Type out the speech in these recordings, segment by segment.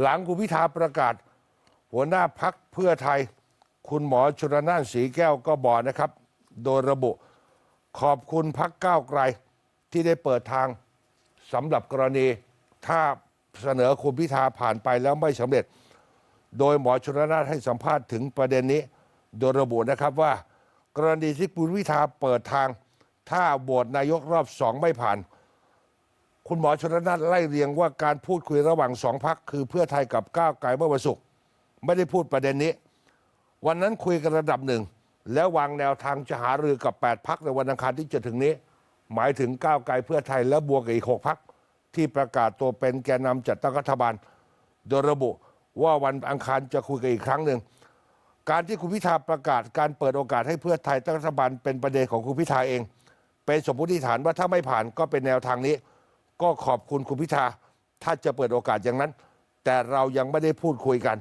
หลังคุณพิธาประกาศ หัวหน้าพักเพื่อไทย คุณหมอชนน่านสีแก้วก็บอกนะครับ โดยระบุขอบคุณพักก้าวไกลที่ได้เปิดทางสำหรับกรณีถ้าเสนอคุณพิธาผ่านไปแล้วไม่สำเร็จ โดยหมอชนน่านให้สัมภาษณ์ถึงประเด็นนี้ โดยระบุนะครับว่า กรณีที่คุณพิธาเปิดทาง ถ้าโหวตนายกรอบสองไม่ผ่าน คุณหมอชนน่านไล่เรียงว่าการพูดคุยระหว่างสองพักคือเพื่อไทยกับก้าวไกลเมื่อวันศุกร์ไม่ได้พูดประเด็นนี้ วันนั้นคุยกันระดับหนึ่ง แล้ววางแนวทางจะหารือกับ 8พักในวันอังคารที่จะถึงนี้ หมายถึงก้าวไกลเพื่อไทยและบวกกับอีก 6พักที่ประกาศตัวเป็นแกนนำจัดตั้งรัฐบาล โดยระบุว่าวันอังคารจะคุยกันอีกครั้งหนึ่งการที่คุณพิธาประกาศการเปิดโอกาสให้เพื่อไทยตั้งรัฐบาลเป็นประเด็นของคุณพิธาเอง เป็นสมมติฐานว่าถ้าไม่ผ่านก็เป็นแนวทางนี้ ก็ขอบคุณคุณพิธาถ้าจะเปิดโอกาสอย่างนั้น แต่เรายังไม่ได้พูดคุยกัน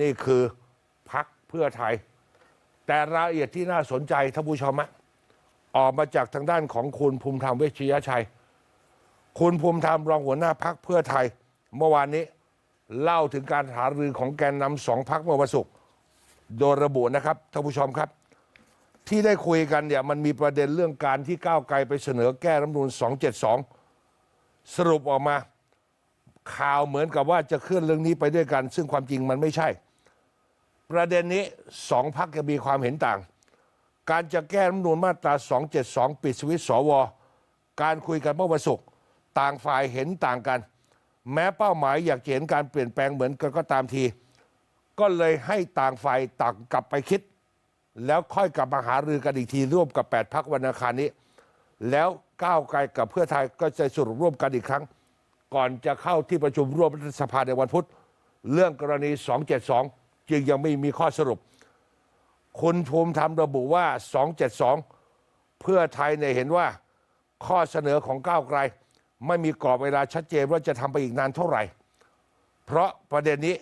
นี่คือพักเพื่อไทย แต่รายละเอียดที่น่าสนใจท่านผู้ชมอะออกมาจากทางด้านของคุณภูมิธรรมเวชยชัย คุณภูมิธรรมรองหัวหน้าพักเพื่อไทย เมื่อวานนี้เล่าถึงการหารือของแกนนำสองพักเมื่อวันศุกร์โดยระบุนะครับท่านผู้ชมครับ ที่ได้คุยกันเนี่ยมันมีประเด็นเรื่องการที่ก้าวไกลไปเสนอแก้รัฐธรรมนูญ272 สรุปออกมา ข่าวเหมือนกับว่าจะเคลื่อนเรื่องนี้ไปด้วยกัน ซึ่งความจริงมันไม่ใช่ ประเด็นนี้สองพักจะมีความเห็นต่าง การจะแก้รัฐมนูญมาตรา 272 ปิดสวิตสว การคุยกันเมื่อวันศุกร์ต่างฝ่ายเห็นต่างกัน แม้เป้าหมายอยากเห็นการเปลี่ยนแปลงเหมือนกันก็ตามที ก็เลยให้ต่างฝ่ายต่างกลับไปคิด แล้วค่อยกลับมาหารือกันอีกทีร่วมกับ 8พักวันอังคารนี้ แล้วก้าวไกลกับเพื่อไทยก็จะสรุปร่วมกันอีกครั้ง ก่อนจะเข้าที่ประชุมร่วมรัฐสภาในวันพุธ เรื่องกรณี 272 จึงยังไม่มีข้อสรุป คุณภูมิธรรมระบุว่า 272 เพื่อไทยเนี่ยเห็นว่าข้อเสนอของก้าวไกล ไม่มีกรอบเวลาชัดเจนว่าจะทำไปอีกนานเท่าไหร่ เพราะประเด็นนี้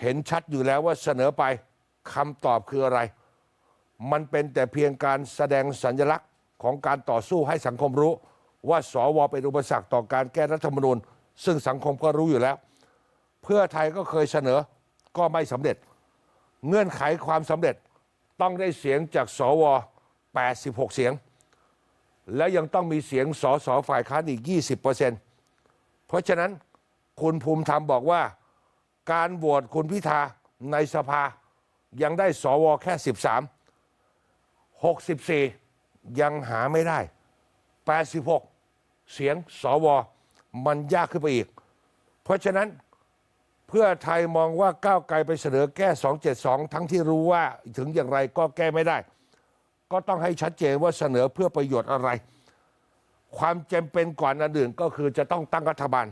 เห็นชัดอยู่แล้วว่าเสนอไปคำตอบคืออะไร มันเป็นแต่เพียงการแสดงสัญลักษณ์ ของการต่อสู้ให้สังคมรู้ ว่าสวเป็นอุปสรรคต่อการแก้รัฐธรรมนูญ ซึ่งสังคมก็รู้อยู่แล้ว เพื่อไทยก็เคยเสนอก็ไม่สำเร็จ เงื่อนไขความสำเร็จต้องได้เสียงจากสว 86 เสียง แล้วยังต้องมีเสียงสสฝ่ายค้านอีก 20%เพราะฉะนั้นคุณภูมิธรรมบอกว่า การโหวตคุณพิธาในสภายังได้สวแค่ 13 64 ยังหาไม่ได้ 86 เสียงสวมันยากขึ้นไปอีก เพราะฉะนั้นเพื่อไทยมองว่าก้าวไกลไปเสนอแก้ 272 ทั้งที่รู้ว่าถึงอย่างไรก็แก้ไม่ได้ ก็ต้องให้ชัดเจนว่าเสนอเพื่อประโยชน์อะไร ความจำเป็นก่อนอันอื่นก็คือจะต้องตั้งรัฐบาล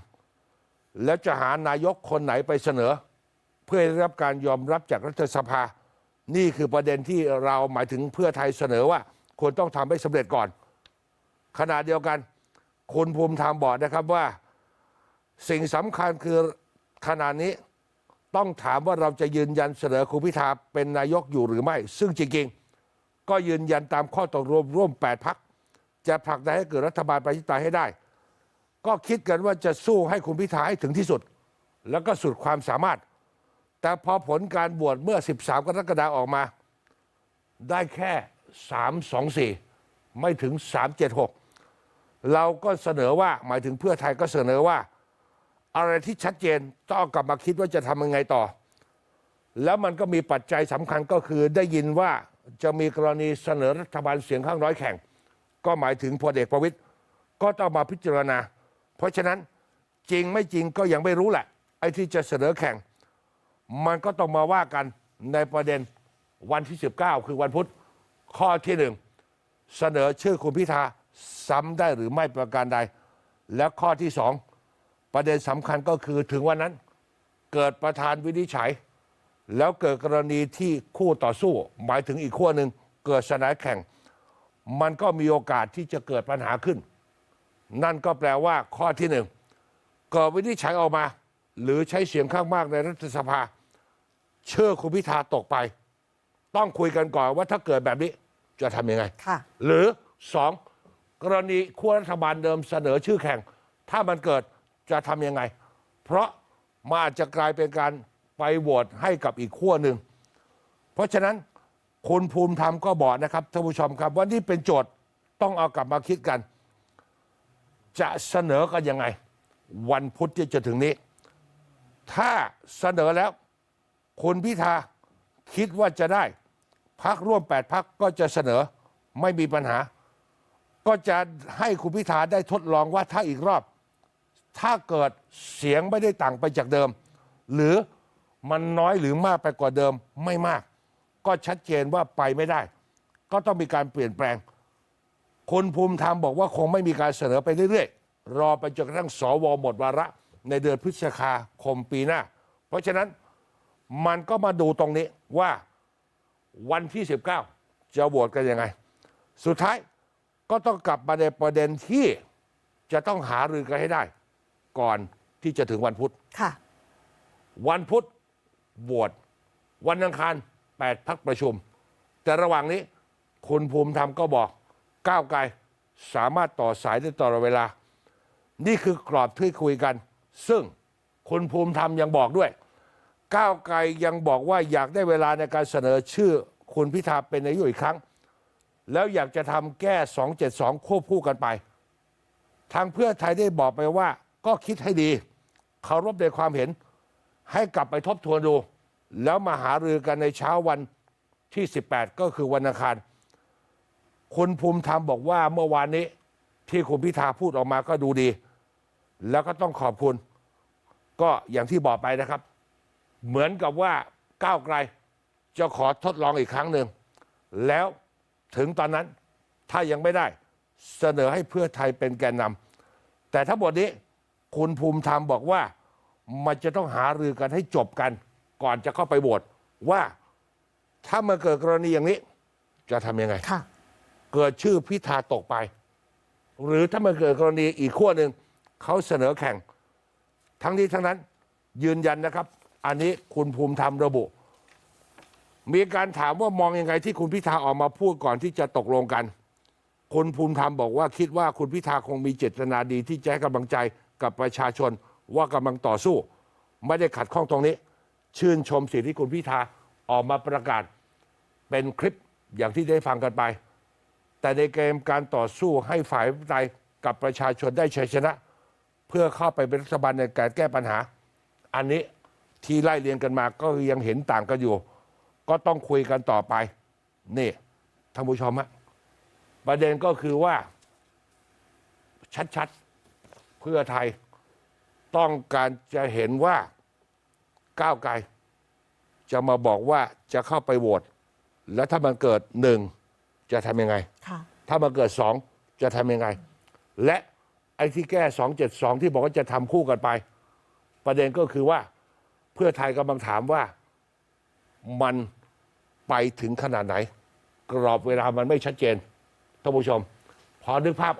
แล้วจะหานายกคนไหนไปเสนอ เพื่อได้รับการยอมรับจากรัฐสภา นี่คือประเด็นที่เราหมายถึงเพื่อไทยเสนอว่า ควรต้องทำให้สำเร็จก่อน ขณะเดียวกัน คุณภูมิธรรมบอกนะครับว่า สิ่งสำคัญคือขณะนี้ต้องถามว่าเราจะยืนยันเสนอคุณพิธาเป็นนายกอยู่หรือไม่ ซึ่งจริงๆ ก็ยืนยันตามข้อตกลงร่วม 8 พัก จะผลักดันให้เกิดรัฐบาลประชาธิปไตยให้ได้ ก็คิดกันว่าจะสู้ให้คุณพิธาให้ถึงที่สุด แล้วก็สุดความสามารถ แต่พอผลการบวชเมื่อ 13 กรกฎาคมออกมา ได้แค่ 324 ไม่ถึง 376 เราก็เสนอว่าหมายถึงเพื่อไทยก็เสนอว่า อะไรที่ชัดเจนต้องกลับมาคิดว่าจะทำยังไงต่อ แล้วมันก็มีปัจจัยสำคัญก็คือได้ยินว่าจะมีกรณีเสนอรัฐบาลเสียงข้างน้อยแข่ง ก็หมายถึงพลเอกประวิตยก็ต้องมาพิจารณา เพราะฉะนั้นจริงไม่จริงก็ยังไม่รู้แหละ ไอ้ที่จะเสนอแข่ง มันก็ต้องมาว่ากันในประเด็นวันที่ 19 คือวันพุธ ข้อที่หนึ่งเสนอชื่อคุณพิธาซ้ำได้หรือไม่ประการใด และข้อที่สองประเด็นสำคัญก็คือถึงวันนั้นเกิดประธานวินิจฉัย แล้วเกิดกรณีที่คู่ต่อสู้ หมายถึงอีกขั้วหนึ่งเกิดสนามแข่ง มันก็มีโอกาสที่จะเกิดปัญหาขึ้น นั่นก็แปลว่าข้อที่หนึ่งเกิดวินิจฉัยออกมา หรือใช้เสียงข้างมากในรัฐสภา เชื่อคุณพิธาตกไป ต้องคุยกันก่อนว่าถ้าเกิดแบบนี้ จะทำยังไง ค่ะ หรือสองกรณีขั้วรัฐบาลเดิมเสนอชื่อแข่ง ถ้ามันเกิดจะทำยังไง เพราะมันอาจจะกลายเป็นการไปโหวตให้กับอีกขั้วหนึ่ง เพราะฉะนั้นคุณภูมิธรรมก็บอกนะครับท่านผู้ชมครับว่านี่เป็นโจทย์ต้องเอากลับมาคิดกัน จะเสนอกันยังไง วันพุธที่จะถึงนี้ ถ้าเสนอแล้ว คุณพิธาคิดว่าจะได้ พักร่วมแปดพักก็จะเสนอไม่มีปัญหา ก็จะให้คุณพิธาได้ทดลองว่าถ้าอีกรอบ ถ้าเกิดเสียงไม่ได้ต่างไปจากเดิม หรือมันน้อยหรือมากไปกว่าเดิมไม่มาก ก็ชัดเจนว่าไปไม่ได้ ก็ต้องมีการเปลี่ยนแปลงคนภูมิธรรมบอกว่าคงไม่มีการเสนอไปเรื่อยๆ รอไปจนกระทั่งสวหมดวาระ ในเดือนพฤษภาคมปีหน้า เพราะฉะนั้นมันก็มาดูตรงนี้ว่า วันที่ 19 จะโหวตกันยังไง สุดท้ายก็ต้องกลับมาในประเด็นที่จะต้องหารือกันให้ได้ ก่อนที่จะถึงวันพุธ ค่ะ วันพุธโหวตวันอังคาร 8 พักประชุม แต่ระหว่างนี้ คุณภูมิธรรมก็บอกก้าวไกลสามารถต่อสายได้ตลอดเวลา นี่คือกรอบที่คุยกัน ซึ่งคุณภูมิธรรมยังบอกด้วย ก้าวไกลยังบอกว่าอยากได้เวลาในการเสนอชื่อคุณพิธาเป็นนายกอีกครั้ง แล้วอยากจะทำแก้ 272 ควบคู่กันไป ทางเพื่อไทยได้บอกไปว่า ก็คิดให้ดีเคารพในความเห็น ให้กลับไปทบทวนดู แล้วมาหารือกันในเช้าวันที่ 18 ก็คือวันอังคาร คุณภูมิธรรมบอกว่าเมื่อวานนี้ที่คุณพิธาพูดออกมาก็ดูดี แล้วก็ต้องขอบคุณ ก็อย่างที่บอกไปนะครับ เหมือนกับว่าก้าวไกลจะขอทดลองอีกครั้งหนึ่ง แล้วถึงตอนนั้นถ้ายังไม่ได้เสนอให้เพื่อไทยเป็นแกนนำแต่ทั้งหมดนี้คุณภูมิธรรมบอกว่ามันจะต้องหารือกันให้จบกัน ก่อนจะเข้าไปโหวตว่าถ้ามันเกิดกรณีอย่างนี้ จะทำยังไง ค่ะ เกิดชื่อพิธาตกไป หรือถ้ามันเกิดกรณีอีกขั้วหนึ่งเขาเสนอแข่ง ทั้งนี้ทั้งนั้นยืนยันนะครับ อันนี้คุณภูมิธรรมระบุ มีการถามว่ามองยังไงที่คุณพิธาออกมาพูดก่อนที่จะตกลงกัน คุณภูมิธรรมบอกว่าคิดว่าคุณพิธาคงมีเจตนาดีที่จะให้กำลังใจกับประชาชนว่ากำลังต่อสู้ ไม่ได้ขัดข้องตรงนี้ ชื่นชมสิ่งที่คุณพิธาออกมาประกาศ เป็นคลิปอย่างที่ได้ฟังกันไป แต่ในเกมการต่อสู้ให้ฝ่ายใดกับประชาชนได้ชัยชนะ เพื่อเข้าไปเป็นรัฐบาลในการแก้ปัญหา อันนี้ ที่ไล่เรียงกันมาก็ยังเห็นต่างกันอยู่ ก็ต้องคุยกันต่อไป นี่ท่านผู้ชมฮะประเด็นก็คือว่า ชัดๆ เพื่อไทย ต้องการจะเห็นว่าก้าวไกล จะมาบอกว่าจะเข้าไปโหวตแล้วถ้ามันเกิดหนึ่งจะทำยังไงค่ะถ้ามันเกิดสองจะทำยังไง และไอ้ที่แก้สองเจ็ดสองที่บอกว่าจะทำคู่กันไป ประเด็นก็คือว่า เพื่อไทยกำลังถามว่ามันไปถึงขนาดไหน กรอบเวลามันไม่ชัดเจนท่านผู้ชม พอนึกภาพ